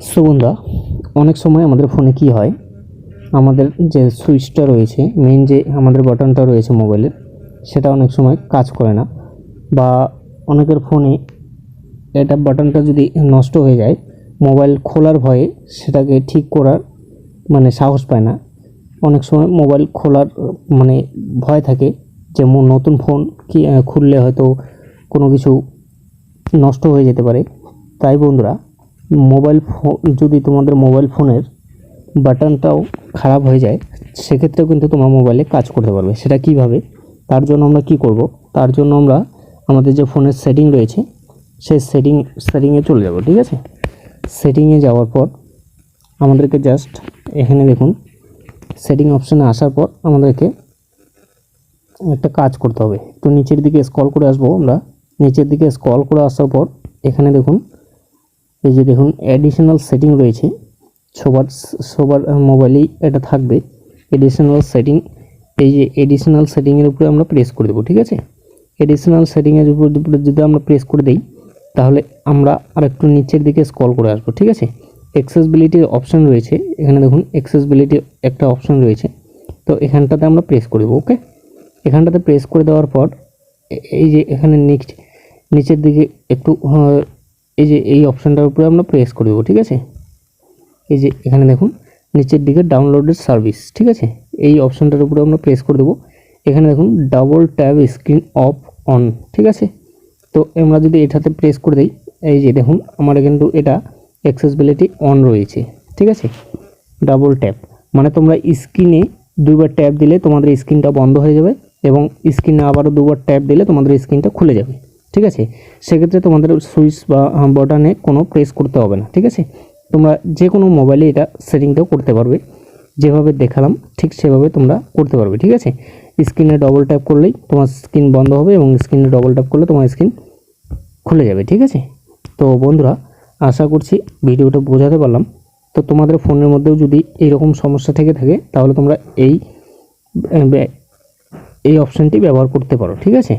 So বন্ধুরা অনেক সময় আমাদের ফোনে কি হয়, আমাদের যে সুইচটা রয়েছে মেন যে আমাদের বাটনটা রয়েছে মোবাইলের সেটা অনেক সময় কাজ করে না। বা অনেকের ফোনে এটা বাটনটা যদি নষ্ট হয়ে যায় মোবাইল খোলার ভয়ে সেটাকে ঠিক করার মানে সাহস পায় না। অনেক সময় মোবাইল খোলার মানে ভয় থাকে যে, মো- নতুন ফোন কি, খুললে হয়তো কোনো কিছু নষ্ট হয়ে যেতে পারে। তাই বন্ধুরা মোবাইল ফোন যদি তোমাদের মোবাইল ফোনের বাটনটাও খারাপ হয়ে যায়, সেক্ষেত্রেও কিন্তু তোমার মোবাইলে কাজ করতে পারবে। সেটা কীভাবে? তার জন্য আমরা কি করব? তার জন্য আমরা আমাদের যে ফোনের সেটিং রয়েছে, সেই সেটিং সেটিংয়ে চলে যাব, ঠিক আছে? সেটিংয়ে যাওয়ার পর আমাদেরকে জাস্ট এখানে দেখুন সেটিং অপশানে আসার পর আমাদেরকে একটা কাজ করতে হবে। তো নিচের দিকে স্ক্রল করে আসব আমরা। নিচের দিকে স্ক্রল করে আসার পর এখানে দেখুন এই যে দেখুন অ্যাডিশনাল সেটিং রয়েছে। সবার সবার মোবাইলেই এটা থাকবে। এডিশনাল সেটিং এই যে এডিশনাল সেটিংয়ের উপরে আমরা প্রেস করে দেবো, ঠিক আছে? এডিশনাল সেটিংয়ের উপর উপরে যদি আমরা প্রেস করে দিই, তাহলে আমরা আর একটু নিচের দিকে স্কল করে আসব, ঠিক আছে? অ্যাক্সেসবিলিটির অপশান রয়েছে। এখানে দেখুন অ্যাক্সেসবিলিটির একটা অপশান রয়েছে। তো এখানটাতে আমরা প্রেস করে দেবো ওকে এখানটাতে প্রেস করে দেওয়ার পর এই যে এখানে নেক্সট নিচের দিকে একটু এই যে এই অপশানটার উপরে আমরা প্রেস করে দেবো, ঠিক আছে? এই যে এখানে দেখুন, নিচের দিকে ডাউনলোডের সার্ভিস ঠিক আছে? এই অপশানটার উপরে আমরা প্রেস করে দেবো। এখানে দেখুন double tab screen off on ঠিক আছে? তো আমরা যদি এটাতে প্রেস করে দিই, এই যে দেখুন আমার কিন্তু এটা অ্যাক্সেসবিলিটি অন রয়েছে, ঠিক আছে? ডাবল ট্যাপ মানে তোমরা স্ক্রিনে দুইবার ট্যাপ দিলে তোমাদের স্ক্রিনটা বন্ধ হয়ে যাবে এবং স্ক্রিনে আবারও দুবার ট্যাপ দিলে তোমাদের স্ক্রিনটা খুলে যাবে। ঠিক আছে? সেক্ষেত্রে তোমাদের সুইচ বা বটনে কোনো প্রেস করতে হবে না, ঠিক আছে? তোমরা যে কোনো মোবাইলে এটা সেটিংটাও করতে পারবে। যেভাবে দেখালাম, ঠিক সেভাবে তোমরা করতে পারবে, ঠিক আছে? স্ক্রিনে ডবল ট্যাপ করলেই তোমার স্ক্রিন বন্ধ হবে এবং স্ক্রিনে ডবল ট্যাপ করলে তোমার স্ক্রিন খুলে যাবে, ঠিক আছে? তো বন্ধুরা, আশা করছি ভিডিওটা বোঝাতে পারলাম। তো তোমাদের ফোনের মধ্যেও যদি এইরকম সমস্যা থেকে থাকে, তাহলে তোমরা এই এই অপশানটি ব্যবহার করতে পারো, ঠিক আছে?